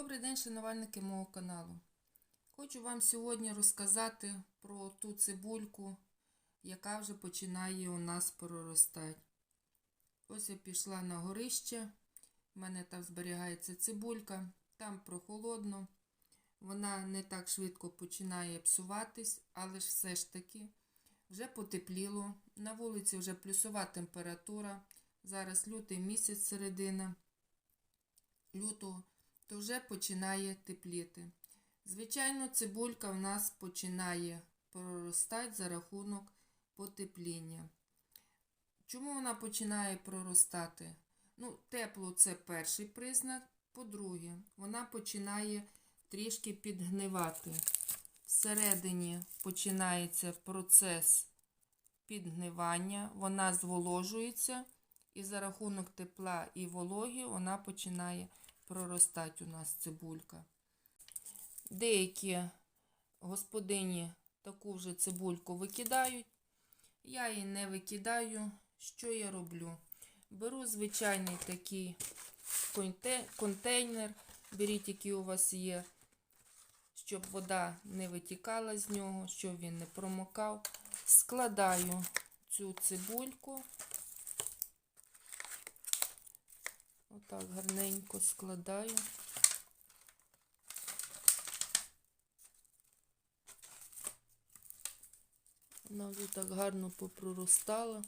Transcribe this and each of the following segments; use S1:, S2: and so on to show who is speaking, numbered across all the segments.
S1: Добрий день, шанувальники мого каналу. Хочу вам сьогодні розказати про ту цибульку, яка вже починає у нас проростати. Ось я пішла на горище, в мене там зберігається цибулька, там прохолодно. Вона не так швидко починає псуватись, але ж все ж таки вже потепліло. На вулиці вже плюсова температура. Зараз лютий місяць середина лютого, то вже починає тепліти. Звичайно, цибулька в нас починає проростати за рахунок потепління. Чому вона починає проростати? Ну, тепло це перший признак. По-друге, вона починає трішки підгнивати. Всередині починається процес підгнивання, вона зволожується, і за рахунок тепла і вологі вона починає проростати у нас цибулька. Деякі господині таку вже цибульку викидають. Я її не викидаю. Що я роблю? Беру звичайний такий контейнер, беріть, який у вас є, щоб вода не витікала з нього, щоб він не промокав. Складаю цю цибульку. Отак гарненько складаю. Вона вже так гарно попроростала.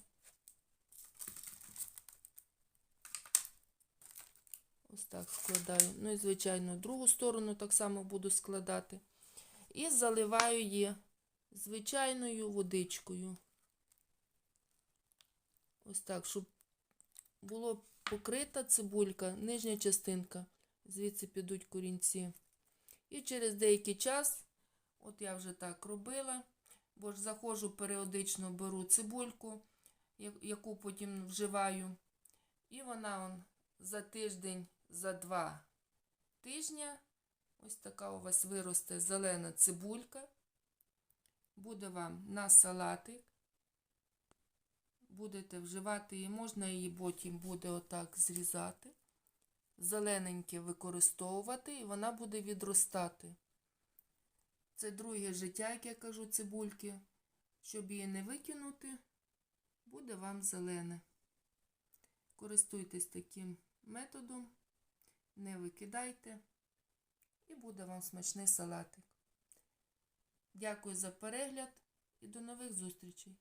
S1: Ось так складаю. Ну і, звичайно, другу сторону так само буду складати. І заливаю її звичайною водичкою. Ось так, щоб було покрита цибулька, нижня частинка, звідси підуть корінці. І через деякий час, от я вже так робила, бо ж заходжу періодично беру цибульку, яку потім вживаю. І вона он, за тиждень, за два тижня, ось така у вас виросте зелена цибулька. Буде вам на салатик будете вживати її, можна її потім буде отак зрізати, зелененьке використовувати, і вона буде відростати. Це друге життя, як я кажу, цибульки. Щоб її не викинути, буде вам зелене. Користуйтесь таким методом, не викидайте, і буде вам смачний салатик. Дякую за перегляд і до нових зустрічей!